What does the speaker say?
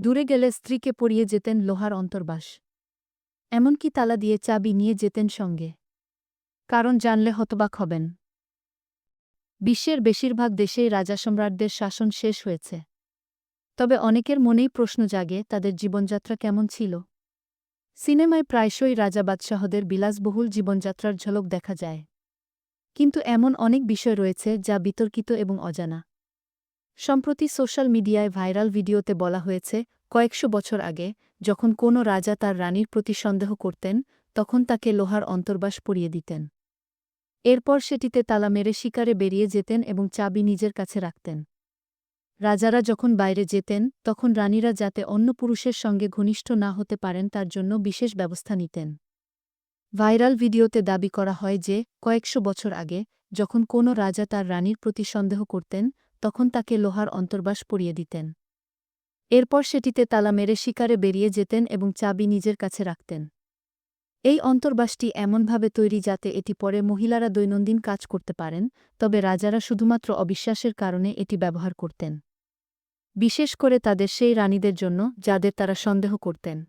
দূরে গেলে স্ত্রীকে পরিয়ে যেতেন লোহার অন্তর্বাস। এমনকি তালা দিয়ে চাবি নিয়ে যেতেন সঙ্গে। কারণ জানলে হতবাক হবেন। বিশ্বের বেশিরভাগ দেশেই রাজা সম্রাটদের শাসন শেষ হয়েছে। তবে অনেকের মনেই প্রশ্ন জাগে, তাদের জীবনযাত্রা কেমন ছিল? সিনেমায় প্রায়শই রাজা বাদশাহদের বিলাসবহুল জীবনযাত্রার ঝলক দেখা যায়। কিন্তু এমন অনেক বিষয় রয়েছে যা বিতর্কিত এবং অজানা। সম্প্রতি সোশ্যাল মিডিয়ায় ভাইরাল ভিডিওতে বলা হয়েছে, কয়েকশো বছর আগে, যখন কোনো রাজা তার রানীর প্রতি সন্দেহ করতেন, তখন তাকে লোহার অন্তর্বাস পরিয়ে দিতেন। এরপর সেটিতে তালা মেরে শিকারে বেরিয়ে যেতেন এবং চাবি নিজের কাছে রাখতেন। রাজারা যখন বাইরে যেতেন, তখন রানীরা যাতে অন্য পুরুষের সঙ্গে ঘনিষ্ঠ না হতে পারেন তার জন্য বিশেষ ব্যবস্থা নিতেন। ভাইরাল ভিডিওতে দাবি করা হয় যে, কয়েকশো বছর আগে, যখন কোনো রাজা তার রানীর প্রতি সন্দেহ করতেন তখন তাকে লোহার অন্তর্বাস পরিয়ে দিতেন। এরপর সেটিতে তালা মেরে শিকারে বেরিয়ে যেতেন এবং চাবি নিজের কাছে রাখতেন। এই অন্তর্বাসটি এমনভাবে তৈরি যাতে এটি পরে মহিলারা দৈনন্দিন কাজ করতে পারেন, তবে রাজারা শুধুমাত্র অবিশ্বাসের কারণে এটি ব্যবহার করতেন। বিশেষ করে তাদের সেই রানীদের জন্য, যাদের তারা সন্দেহ করতেন।